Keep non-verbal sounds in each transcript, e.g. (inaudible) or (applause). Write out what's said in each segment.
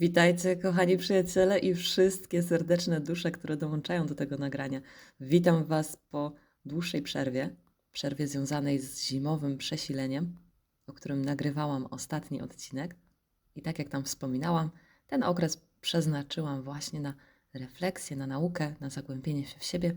Witajcie, kochani przyjaciele i wszystkie serdeczne dusze, które dołączają do tego nagrania. Witam Was po dłuższej przerwie, przerwie związanej z zimowym przesileniem, o którym nagrywałam ostatni odcinek. I tak jak tam wspominałam, ten okres przeznaczyłam właśnie na refleksję, na naukę, na zagłębienie się w siebie.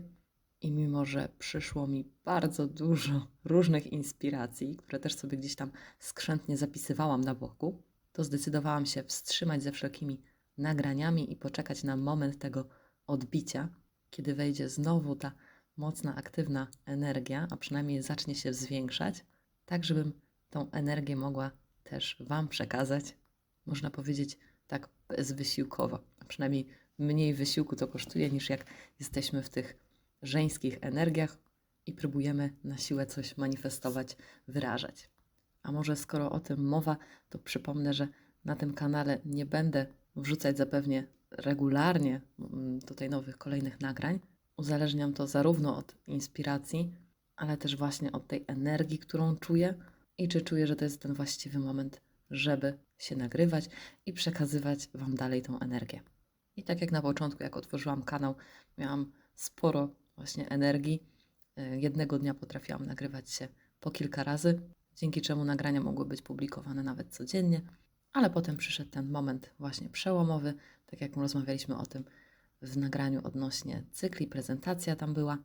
I mimo, że przyszło mi bardzo dużo różnych inspiracji, które też sobie gdzieś tam skrzętnie zapisywałam na boku, to zdecydowałam się wstrzymać ze wszelkimi nagraniami i poczekać na moment tego odbicia, kiedy wejdzie znowu ta mocna, aktywna energia, a przynajmniej zacznie się zwiększać, tak żebym tą energię mogła też Wam przekazać, można powiedzieć tak bezwysiłkowo, a przynajmniej mniej wysiłku to kosztuje niż jak jesteśmy w tych żeńskich energiach i próbujemy na siłę coś manifestować, wyrażać. A może skoro o tym mowa, to przypomnę, że na tym kanale nie będę wrzucać zapewnie regularnie mm, tutaj nowych, kolejnych nagrań. Uzależniam to zarówno od inspiracji, ale też właśnie od tej energii, którą czuję i czy czuję, że to jest ten właściwy moment, żeby się nagrywać i przekazywać Wam dalej tą energię. I tak jak na początku, jak otworzyłam kanał, miałam sporo właśnie energii. Y, Jednego dnia potrafiłam nagrywać się po kilka razy, dzięki czemu nagrania mogły być publikowane nawet codziennie, ale potem przyszedł ten moment właśnie przełomowy, tak jak rozmawialiśmy o tym w nagraniu odnośnie cykli, prezentacja tam była.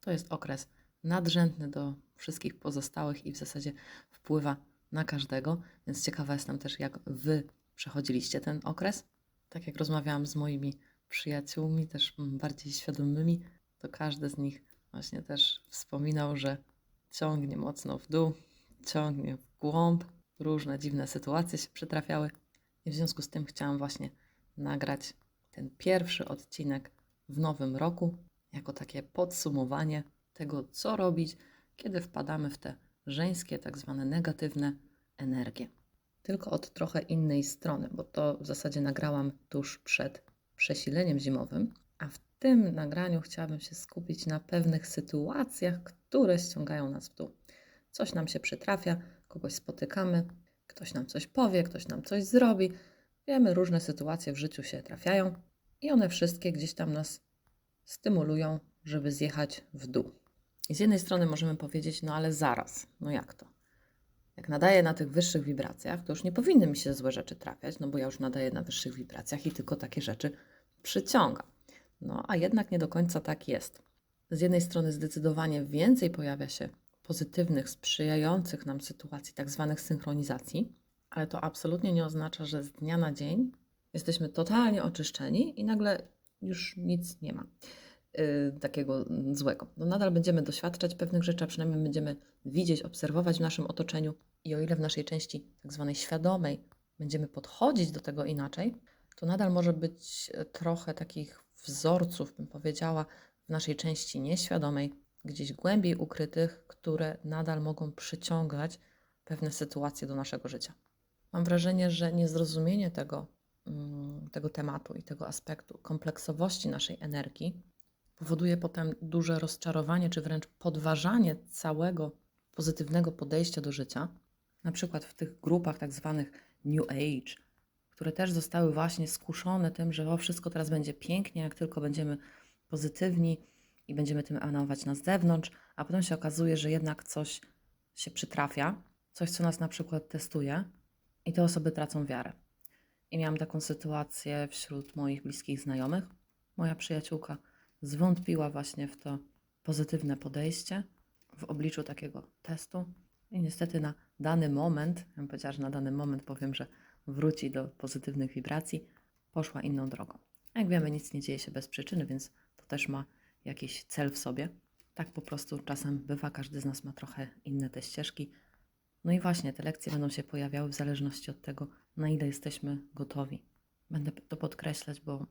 To jest okres nadrzędny do wszystkich pozostałych i w zasadzie wpływa na każdego, więc ciekawa jestem też, jak Wy przechodziliście ten okres. Tak jak rozmawiałam z moimi przyjaciółmi, też mm, bardziej świadomymi, to każdy z nich właśnie też wspominał, że ciągnie mocno w dół, ciągnie w głąb, różne dziwne sytuacje się przytrafiały. I w związku z tym chciałam właśnie nagrać ten pierwszy odcinek w nowym roku, jako takie podsumowanie tego, co robić, kiedy wpadamy w te żeńskie, tak zwane negatywne energie. Tylko od trochę innej strony, bo to w zasadzie nagrałam tuż przed przesileniem zimowym, a w tym nagraniu chciałabym się skupić na pewnych sytuacjach, które ściągają nas w dół. Coś nam się przytrafia, kogoś spotykamy, ktoś nam coś powie, ktoś nam coś zrobi. Wiemy, różne sytuacje w życiu się trafiają i one wszystkie gdzieś tam nas stymulują, żeby zjechać w dół. I z jednej strony możemy powiedzieć, no ale zaraz, no jak to? Jak nadaję na tych wyższych wibracjach, to już nie powinny mi się złe rzeczy trafiać, no bo ja już nadaję na wyższych wibracjach i tylko takie rzeczy przyciągam. No a jednak nie do końca tak jest. Z jednej strony zdecydowanie więcej pojawia się pozytywnych, sprzyjających nam sytuacji, tak zwanych synchronizacji, ale to absolutnie nie oznacza, że z dnia na dzień jesteśmy totalnie oczyszczeni i nagle już nic nie ma yy, takiego złego. No nadal będziemy doświadczać pewnych rzeczy, a przynajmniej będziemy widzieć, obserwować w naszym otoczeniu i o ile w naszej części tak zwanej świadomej będziemy podchodzić do tego inaczej, to nadal może być e, trochę takich wzorców, bym powiedziała, w naszej części nieświadomej, gdzieś głębiej ukrytych, które nadal mogą przyciągać pewne sytuacje do naszego życia. Mam wrażenie, że niezrozumienie tego, mm, tego tematu i tego aspektu kompleksowości naszej energii powoduje potem duże rozczarowanie, czy wręcz podważanie całego pozytywnego podejścia do życia. Na przykład w tych grupach tak zwanych New Age, które też zostały właśnie skuszone tym, że o wszystko teraz będzie pięknie, jak tylko będziemy pozytywni i będziemy tym emanować na zewnątrz, a potem się okazuje, że jednak coś się przytrafia, coś, co nas na przykład testuje, i te osoby tracą wiarę. I miałam taką sytuację wśród moich bliskich znajomych. Moja przyjaciółka zwątpiła właśnie w to pozytywne podejście w obliczu takiego testu. I niestety na dany moment, ja bym powiedziała, że na dany moment powiem, że wróci do pozytywnych wibracji, poszła inną drogą. Jak wiemy, nic nie dzieje się bez przyczyny, więc to też ma jakiś cel w sobie. Tak po prostu czasem bywa, każdy z nas ma trochę inne te ścieżki. No i właśnie te lekcje będą się pojawiały w zależności od tego, na ile jesteśmy gotowi. Będę to podkreślać, bo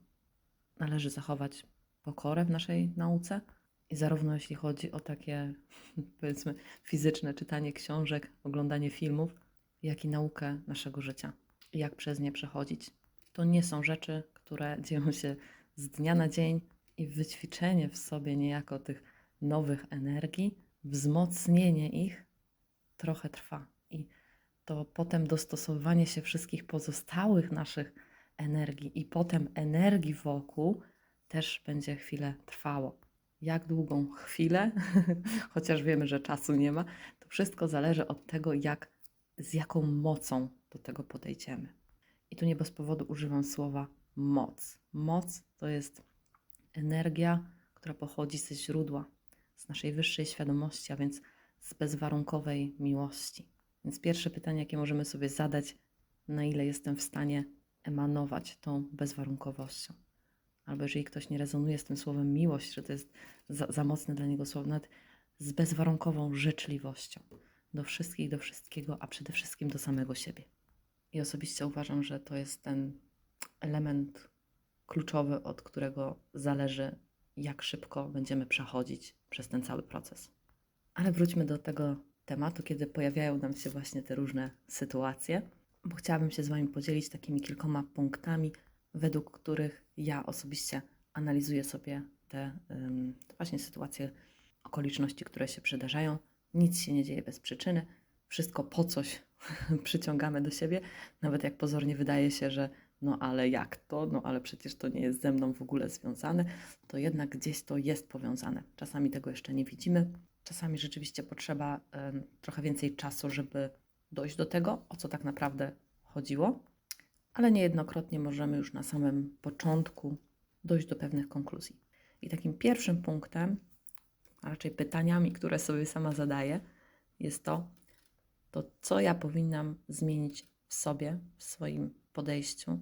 należy zachować pokorę w naszej nauce i zarówno jeśli chodzi o takie, (laughs) powiedzmy, fizyczne czytanie książek, oglądanie filmów, jak i naukę naszego życia jak przez nie przechodzić. To nie są rzeczy, które (laughs) dzieją się z dnia na dzień i wyćwiczenie w sobie niejako tych nowych energii, wzmocnienie ich trochę trwa. I to potem dostosowywanie się wszystkich pozostałych naszych energii i potem energii wokół też będzie chwilę trwało. Jak długą chwilę, (laughs) chociaż wiemy, że czasu nie ma, to wszystko zależy od tego, jak, z jaką mocą do tego podejdziemy. I tu nie bez powodu używam słowa moc. Moc to jest energia, która pochodzi ze źródła, z naszej wyższej świadomości, a więc z bezwarunkowej miłości. Więc pierwsze pytanie, jakie możemy sobie zadać, na ile jestem w stanie emanować tą bezwarunkowością. Albo jeżeli ktoś nie rezonuje z tym słowem miłość, że to jest za, za mocne dla niego słowo, nawet z bezwarunkową życzliwością do wszystkich, do wszystkiego, a przede wszystkim do samego siebie. I osobiście uważam, że to jest ten element kluczowy, od którego zależy, jak szybko będziemy przechodzić przez ten cały proces. Ale wróćmy do tego tematu, kiedy pojawiają nam się właśnie te różne sytuacje, bo chciałabym się z Wami podzielić takimi kilkoma punktami, według których ja osobiście analizuję sobie te, te właśnie sytuacje, okoliczności, które się przydarzają. Nic się nie dzieje bez przyczyny, wszystko po coś (laughs) przyciągamy do siebie, nawet jak pozornie wydaje się, że no ale jak to, no ale przecież to nie jest ze mną w ogóle związane, to jednak gdzieś to jest powiązane. Czasami tego jeszcze nie widzimy, czasami rzeczywiście potrzeba trochę więcej czasu, żeby dojść do tego, o co tak naprawdę chodziło, ale niejednokrotnie możemy już na samym początku dojść do pewnych konkluzji. I takim pierwszym punktem, a raczej pytaniami, które sobie sama zadaję, jest to, to co ja powinnam zmienić w sobie, w swoim podejściu,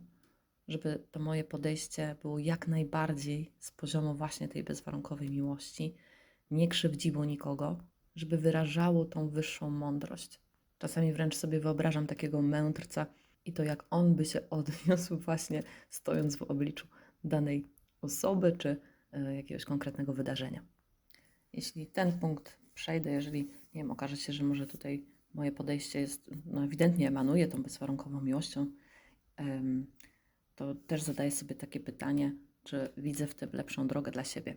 żeby to moje podejście było jak najbardziej z poziomu właśnie tej bezwarunkowej miłości, nie krzywdziło nikogo, żeby wyrażało tą wyższą mądrość. Czasami wręcz sobie wyobrażam takiego mędrca i to, jak on by się (laughs) odniósł, właśnie stojąc w obliczu danej osoby czy y, jakiegoś konkretnego wydarzenia. Jeśli ten punkt przejdę, jeżeli nie wiem, okaże się, że może tutaj moje podejście jest, no ewidentnie emanuje tą bezwarunkową miłością, to też zadaję sobie takie pytanie, czy widzę w tym lepszą drogę dla siebie.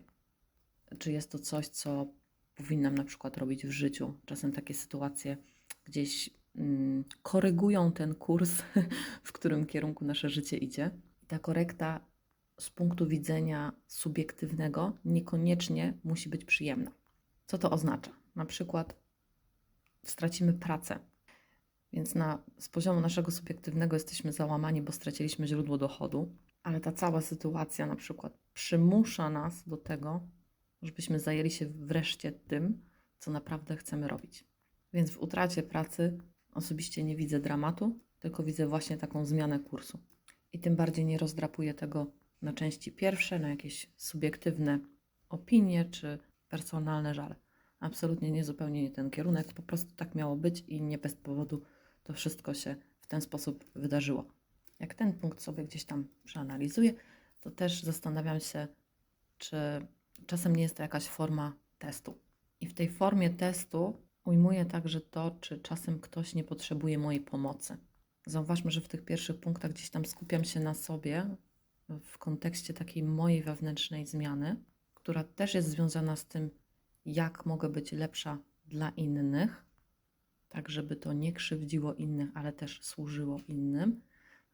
Czy jest to coś, co powinnam na przykład robić w życiu? Czasem takie sytuacje gdzieś mm, korygują ten kurs, (laughs) w którym kierunku nasze życie idzie. Ta korekta z punktu widzenia subiektywnego niekoniecznie musi być przyjemna. Co to oznacza? Na przykład stracimy pracę, więc na, z poziomu naszego subiektywnego jesteśmy załamani, bo straciliśmy źródło dochodu, ale ta cała sytuacja na przykład przymusza nas do tego, żebyśmy zajęli się wreszcie tym, co naprawdę chcemy robić. Więc w utracie pracy osobiście nie widzę dramatu, tylko widzę właśnie taką zmianę kursu. I tym bardziej nie rozdrapuję tego na części pierwsze, na jakieś subiektywne opinie czy personalne żale. Absolutnie nie zupełnie nie ten kierunek, po prostu tak miało być i nie bez powodu to wszystko się w ten sposób wydarzyło. Jak ten punkt sobie gdzieś tam przeanalizuję, to też zastanawiam się, czy czasem nie jest to jakaś forma testu. I w tej formie testu ujmuję także to, czy czasem ktoś nie potrzebuje mojej pomocy. Zauważmy, że w tych pierwszych punktach gdzieś tam skupiam się na sobie w kontekście takiej mojej wewnętrznej zmiany, która też jest związana z tym, jak mogę być lepsza dla innych, tak żeby to nie krzywdziło innych, ale też służyło innym.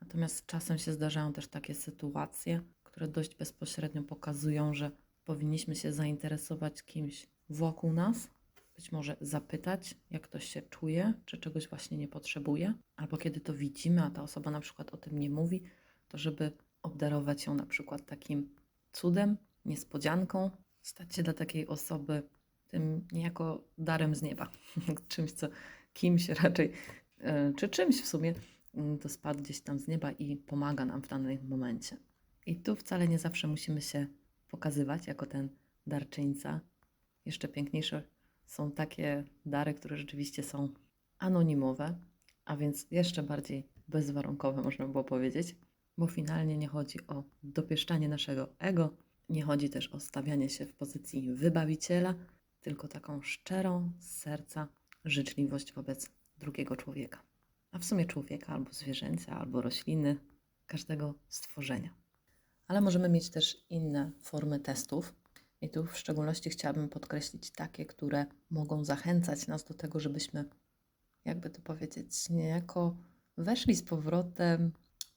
Natomiast czasem się zdarzają też takie sytuacje, które dość bezpośrednio pokazują, że powinniśmy się zainteresować kimś wokół nas, być może zapytać, jak ktoś się czuje, czy czegoś właśnie nie potrzebuje, albo kiedy to widzimy, a ta osoba na przykład o tym nie mówi, to żeby obdarować ją na przykład takim cudem, niespodzianką, stać się dla takiej osoby tym niejako darem z nieba, (laughs) czymś, co kimś raczej, e, czy czymś w sumie, mm, to spadł gdzieś tam z nieba i pomaga nam w danym momencie. I tu wcale nie zawsze musimy się pokazywać jako ten darczyńca. Jeszcze piękniejsze są takie dary, które rzeczywiście są anonimowe, a więc jeszcze bardziej bezwarunkowe, można było powiedzieć, bo finalnie nie chodzi o dopieszczanie naszego ego, nie chodzi też o stawianie się w pozycji wybawiciela, tylko taką szczerą z serca życzliwość wobec drugiego człowieka. A w sumie człowieka albo zwierzęcia, albo rośliny, każdego stworzenia. Ale możemy mieć też inne formy testów. I tu w szczególności chciałabym podkreślić takie, które mogą zachęcać nas do tego, żebyśmy, jakby to powiedzieć, niejako weszli z powrotem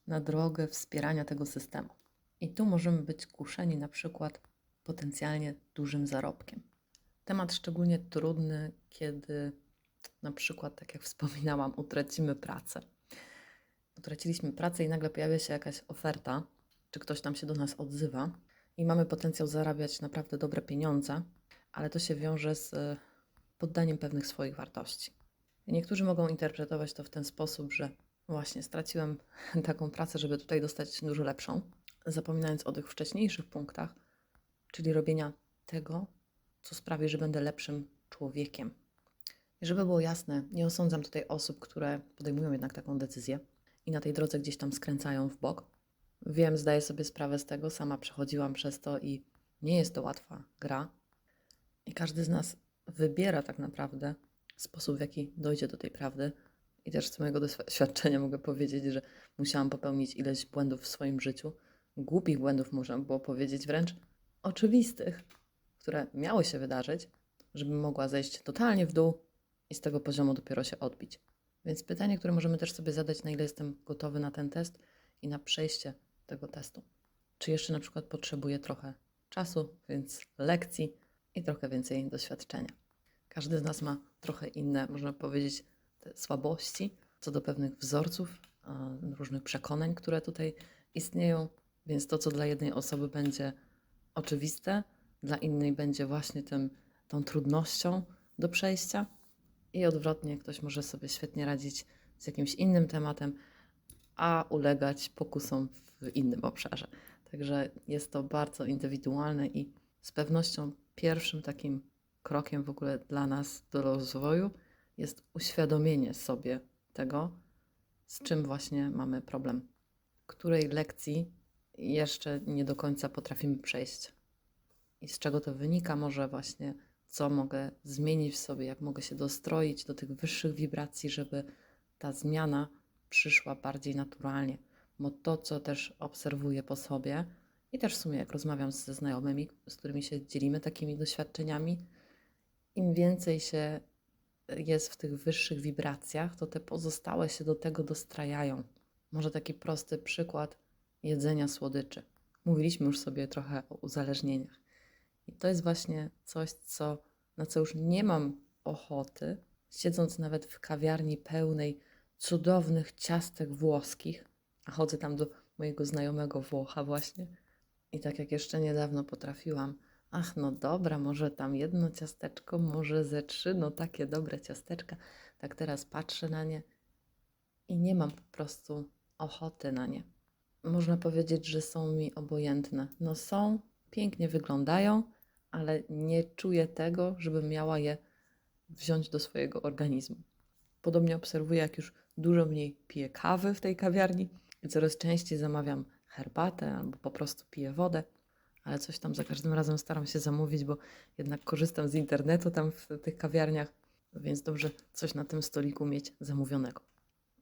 na drogę wspierania tego systemu. I tu możemy być kuszeni na przykład potencjalnie dużym zarobkiem. Temat szczególnie trudny, kiedy na przykład, tak jak wspominałam, utracimy pracę. Utraciliśmy pracę i nagle pojawia się jakaś oferta, czy ktoś tam się do nas odzywa i mamy potencjał zarabiać naprawdę dobre pieniądze, ale to się wiąże z e, poddaniem pewnych swoich wartości. Niektórzy mogą interpretować to w ten sposób, że właśnie straciłem (laughs) taką pracę, żeby tutaj dostać dużo lepszą, zapominając o tych wcześniejszych punktach, czyli robienia tego, co sprawi, że będę lepszym człowiekiem. Żeby było jasne, nie osądzam tutaj osób, które podejmują jednak taką decyzję i na tej drodze gdzieś tam skręcają w bok. Wiem, zdaję sobie sprawę z tego, sama przechodziłam przez to i nie jest to łatwa gra. I każdy z nas wybiera tak naprawdę sposób, w jaki dojdzie do tej prawdy. I też z mojego doświadczenia mogę powiedzieć, że musiałam popełnić ileś błędów w swoim życiu. Głupich błędów można było powiedzieć, wręcz oczywistych, które miały się wydarzyć, żebym mogła zejść totalnie w dół i z tego poziomu dopiero się odbić. Więc pytanie, które możemy też sobie zadać, na ile jestem gotowy na ten test i na przejście tego testu. Czy jeszcze na przykład potrzebuję trochę czasu, więc lekcji i trochę więcej doświadczenia. Każdy z nas ma trochę inne, można powiedzieć, słabości co do pewnych wzorców, różnych przekonań, które tutaj istnieją, więc to, co dla jednej osoby będzie oczywiste, dla innej będzie właśnie tym, tą trudnością do przejścia i odwrotnie, ktoś może sobie świetnie radzić z jakimś innym tematem, a ulegać pokusom w innym obszarze. Także jest to bardzo indywidualne i z pewnością pierwszym takim krokiem w ogóle dla nas do rozwoju jest uświadomienie sobie tego, z czym właśnie mamy problem, której lekcji jeszcze nie do końca potrafimy przejść i z czego to wynika, może właśnie co mogę zmienić w sobie, jak mogę się dostroić do tych wyższych wibracji, żeby ta zmiana przyszła bardziej naturalnie. Bo to, co też obserwuję po sobie i też w sumie jak rozmawiam ze znajomymi, z którymi się dzielimy takimi doświadczeniami, im więcej się jest w tych wyższych wibracjach, to te pozostałe się do tego dostrajają. Może taki prosty przykład jedzenia słodyczy. Mówiliśmy już sobie trochę o uzależnieniach. I to jest właśnie coś, co, na co już nie mam ochoty, siedząc nawet w kawiarni pełnej cudownych ciastek włoskich, a chodzę tam do mojego znajomego Włocha właśnie. I tak jak jeszcze niedawno potrafiłam, ach no dobra, może tam jedno ciasteczko, może ze trzy, no takie dobre ciasteczka. Tak teraz patrzę na nie i nie mam po prostu ochoty na nie. Można powiedzieć, że są mi obojętne. No są, pięknie wyglądają, ale nie czuję tego, żebym miała je wziąć do swojego organizmu. Podobnie obserwuję, jak już dużo mniej piję kawy w tej kawiarni i coraz częściej zamawiam herbatę albo po prostu piję wodę, ale coś tam za każdym razem staram się zamówić, bo jednak korzystam z internetu tam w tych kawiarniach, więc dobrze coś na tym stoliku mieć zamówionego.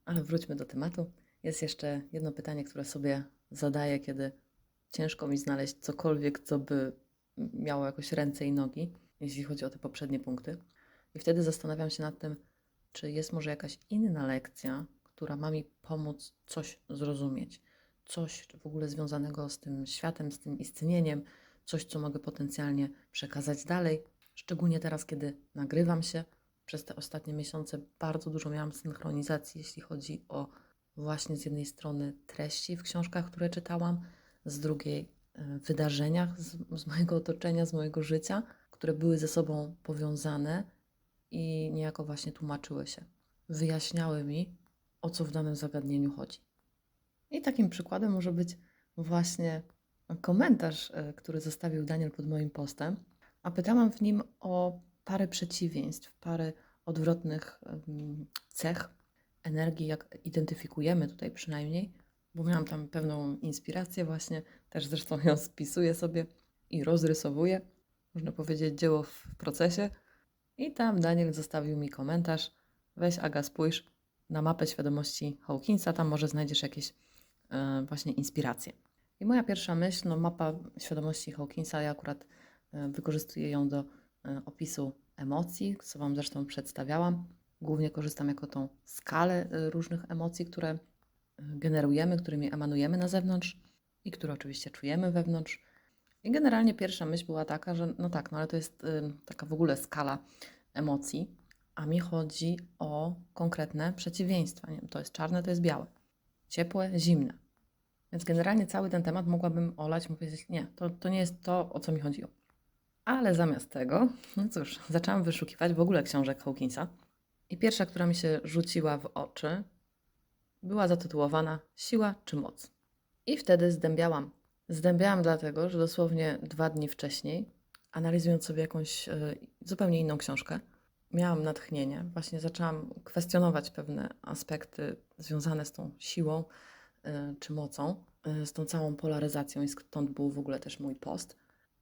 Ale wróćmy do tematu. Jest jeszcze jedno pytanie, które sobie zadaję, kiedy ciężko mi znaleźć cokolwiek, co by miało jakoś ręce i nogi, jeśli chodzi o te poprzednie punkty. I wtedy zastanawiam się nad tym, czy jest może jakaś inna lekcja, która ma mi pomóc coś zrozumieć, coś w ogóle związanego z tym światem, z tym istnieniem, coś, co mogę potencjalnie przekazać dalej. Szczególnie teraz, kiedy nagrywam się. Przez te ostatnie miesiące bardzo dużo miałam synchronizacji, jeśli chodzi o właśnie z jednej strony treści w książkach, które czytałam, z drugiej e, wydarzeniach z, z mojego otoczenia, z mojego życia, które były ze sobą powiązane i niejako właśnie tłumaczyły się, wyjaśniały mi, o co w danym zagadnieniu chodzi. I takim przykładem może być właśnie komentarz, e, który zostawił Daniel pod moim postem, a pytałam w nim o parę przeciwieństw, parę odwrotnych cech energii, jak identyfikujemy tutaj przynajmniej, bo miałam tam pewną inspirację właśnie, też zresztą ją spisuję sobie i rozrysowuję, można powiedzieć dzieło w procesie. I tam Daniel zostawił mi komentarz, weź Aga spójrz na mapę świadomości Hawkinsa, tam może znajdziesz jakieś e, właśnie inspiracje. I moja pierwsza myśl, no mapa świadomości Hawkinsa, ja akurat e, wykorzystuję ją do e, opisu emocji, co Wam zresztą przedstawiałam. Głównie korzystam jako tą skalę różnych emocji, które generujemy, którymi emanujemy na zewnątrz i które oczywiście czujemy wewnątrz. I generalnie pierwsza myśl była taka, że no tak, no ale to jest taka w ogóle skala emocji, a mi chodzi o konkretne przeciwieństwa. Nie wiem, to jest czarne, to jest białe, ciepłe, zimne. Więc generalnie cały ten temat mogłabym olać, powiedzieć, nie, to, to nie jest to, o co mi chodziło. Ale zamiast tego, no cóż, zaczęłam wyszukiwać w ogóle książek Hawkinsa. I pierwsza, która mi się rzuciła w oczy, była zatytułowana Siła czy moc. I wtedy zdębiałam. Zdębiałam dlatego, że dosłownie dwa dni wcześniej, analizując sobie jakąś e, zupełnie inną książkę, miałam natchnienie. Właśnie zaczęłam kwestionować pewne aspekty związane z tą siłą e, czy mocą, e, z tą całą polaryzacją i stąd był w ogóle też mój post.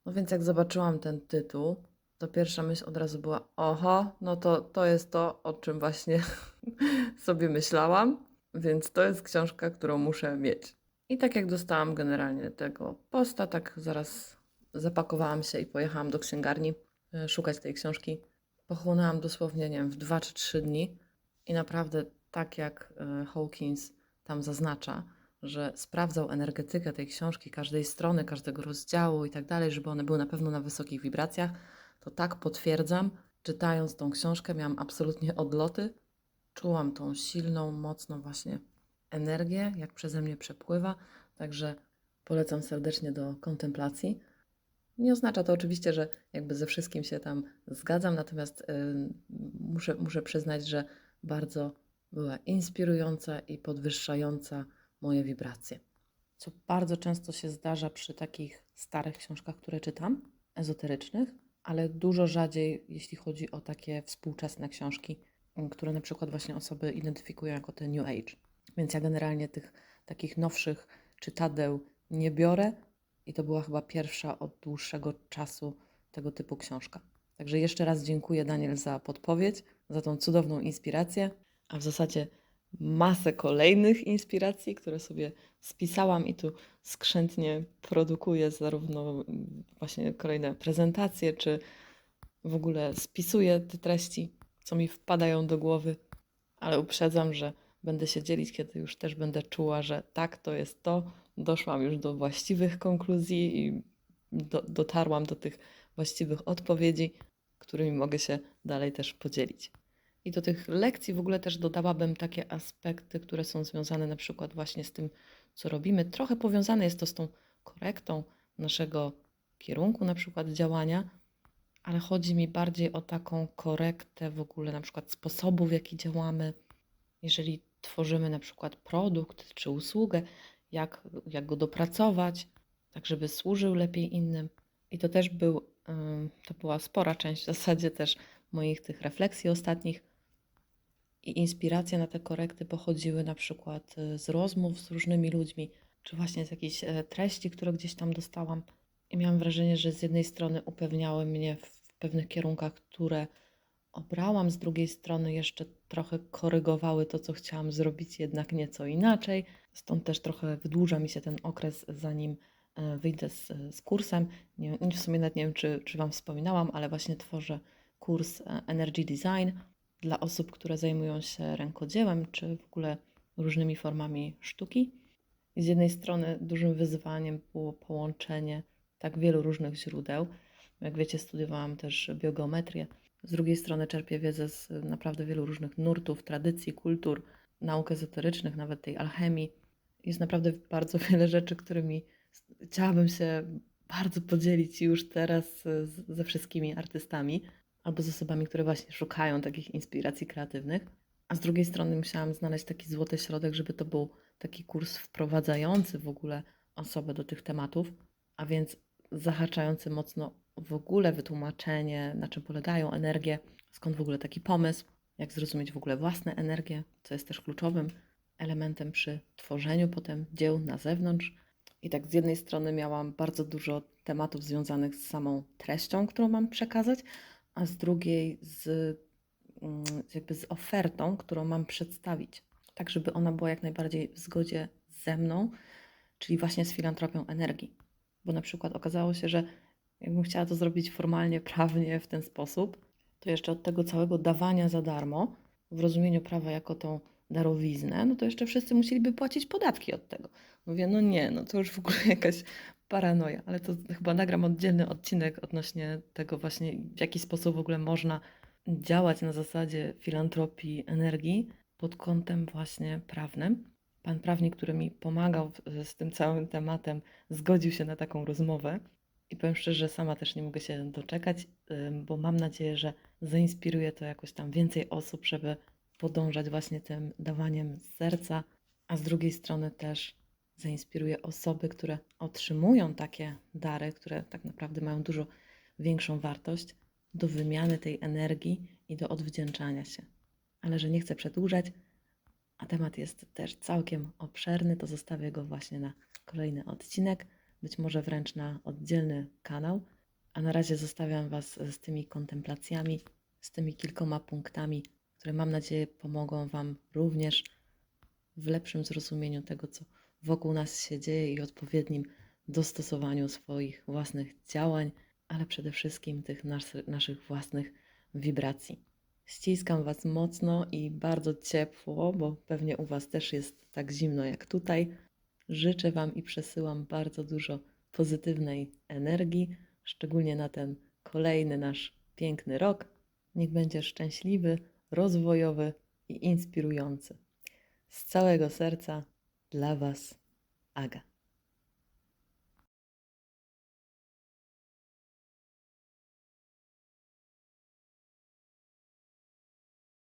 No więc jak zobaczyłam ten tytuł, to pierwsza myśl od razu była: oho, no to to jest to, o czym właśnie (laughs) sobie myślałam, więc to jest książka, którą muszę mieć. I tak jak dostałam generalnie tego posta, tak zaraz zapakowałam się i pojechałam do księgarni e, szukać tej książki. Pochłonęłam dosłownie, nie wiem, w dwa czy trzy dni i naprawdę tak jak e, Hawkins tam zaznacza, że sprawdzał energetykę tej książki, każdej strony, każdego rozdziału i tak dalej, żeby one były na pewno na wysokich wibracjach, to tak potwierdzam. Czytając tą książkę, miałam absolutnie odloty. Czułam tą silną, mocną właśnie energię, jak przeze mnie przepływa. Także polecam serdecznie do kontemplacji. Nie oznacza to oczywiście, że jakby ze wszystkim się tam zgadzam, natomiast yy, muszę, muszę przyznać, że bardzo była inspirująca i podwyższająca moje wibracje. Co bardzo często się zdarza przy takich starych książkach, które czytam, ezoterycznych, ale dużo rzadziej, jeśli chodzi o takie współczesne książki, które na przykład właśnie osoby identyfikują jako te New Age. Więc ja generalnie tych takich nowszych czytadeł nie biorę i to była chyba pierwsza od dłuższego czasu tego typu książka. Także jeszcze raz dziękuję Daniel za podpowiedź, za tą cudowną inspirację, a w zasadzie masę kolejnych inspiracji, które sobie spisałam i tu skrzętnie produkuję zarówno właśnie kolejne prezentacje, czy w ogóle spisuję te treści, co mi wpadają do głowy, ale uprzedzam, że będę się dzielić, kiedy już też będę czuła, że tak, to jest to, doszłam już do właściwych konkluzji i do, dotarłam do tych właściwych odpowiedzi, którymi mogę się dalej też podzielić. I do tych lekcji w ogóle też dodałabym takie aspekty, które są związane na przykład właśnie z tym, co robimy. Trochę powiązane jest to z tą korektą naszego kierunku, na przykład działania, ale chodzi mi bardziej o taką korektę w ogóle na przykład sposobu, w jaki działamy. Jeżeli tworzymy na przykład produkt czy usługę, jak, jak go dopracować, tak żeby służył lepiej innym. I to też był, to była spora część w zasadzie też moich tych refleksji ostatnich. I inspiracje na te korekty pochodziły na przykład e, z rozmów z różnymi ludźmi, czy właśnie z jakichś e, treści, które gdzieś tam dostałam. I miałam wrażenie, że z jednej strony upewniały mnie w pewnych kierunkach, które obrałam, z drugiej strony jeszcze trochę korygowały to, co chciałam zrobić, jednak nieco inaczej. Stąd też trochę wydłuża mi się ten okres, zanim e, wyjdę z, z kursem. Nie, w sumie nawet nie wiem, czy, czy Wam wspominałam, ale właśnie tworzę kurs Energy Design dla osób, które zajmują się rękodziełem, czy w ogóle różnymi formami sztuki. I z jednej strony dużym wyzwaniem było połączenie tak wielu różnych źródeł. Jak wiecie, studiowałam też biogeometrię. Z drugiej strony czerpię wiedzę z naprawdę wielu różnych nurtów, tradycji, kultur, nauk ezoterycznych, nawet tej alchemii. Jest naprawdę bardzo (laughs) wiele rzeczy, którymi chciałabym się bardzo podzielić już teraz ze wszystkimi artystami albo z osobami, które właśnie szukają takich inspiracji kreatywnych. A z drugiej strony musiałam znaleźć taki złoty środek, żeby to był taki kurs wprowadzający w ogóle osobę do tych tematów, a więc zahaczający mocno w ogóle wytłumaczenie, na czym polegają energie, skąd w ogóle taki pomysł, jak zrozumieć w ogóle własne energie, co jest też kluczowym elementem przy tworzeniu potem dzieł na zewnątrz. I tak z jednej strony miałam bardzo dużo tematów związanych z samą treścią, którą mam przekazać, a z drugiej z, mm, jakby z ofertą, którą mam przedstawić, tak żeby ona była jak najbardziej w zgodzie ze mną, czyli właśnie z filantropią energii. Bo na przykład okazało się, że jakbym chciała to zrobić formalnie, (laughs) prawnie w ten sposób, to jeszcze od tego całego dawania za darmo, w rozumieniu prawa jako tą darowiznę, no to jeszcze wszyscy musieliby płacić podatki od tego. Mówię, no nie, no to już w ogóle (laughs) jakaś paranoja, ale to chyba nagram oddzielny odcinek odnośnie tego właśnie, w jaki sposób w ogóle można działać na zasadzie filantropii energii pod kątem właśnie prawnym. Pan prawnik, który mi pomagał z tym całym tematem, zgodził się na taką rozmowę. I powiem szczerze, sama też nie mogę się doczekać, bo mam nadzieję, że zainspiruje to jakoś tam więcej osób, żeby podążać właśnie tym dawaniem z serca, a z drugiej strony też zainspiruje osoby, które otrzymują takie dary, które tak naprawdę mają dużo większą wartość, do wymiany tej energii i do odwdzięczania się. Ale że nie chcę przedłużać, a temat jest też całkiem obszerny, to zostawię go właśnie na kolejny odcinek, być może wręcz na oddzielny kanał. A na razie zostawiam Was z tymi kontemplacjami, z tymi kilkoma punktami, które mam nadzieję pomogą Wam również w lepszym zrozumieniu tego, co wokół nas się dzieje i odpowiednim dostosowaniu swoich własnych działań, ale przede wszystkim tych nas, naszych własnych wibracji. Ściskam Was mocno i bardzo ciepło, bo pewnie u Was też jest tak zimno jak tutaj. Życzę Wam i przesyłam bardzo dużo pozytywnej energii, szczególnie na ten kolejny nasz piękny rok. Niech będzie szczęśliwy, rozwojowy i inspirujący. Z całego serca dla Was, Aga.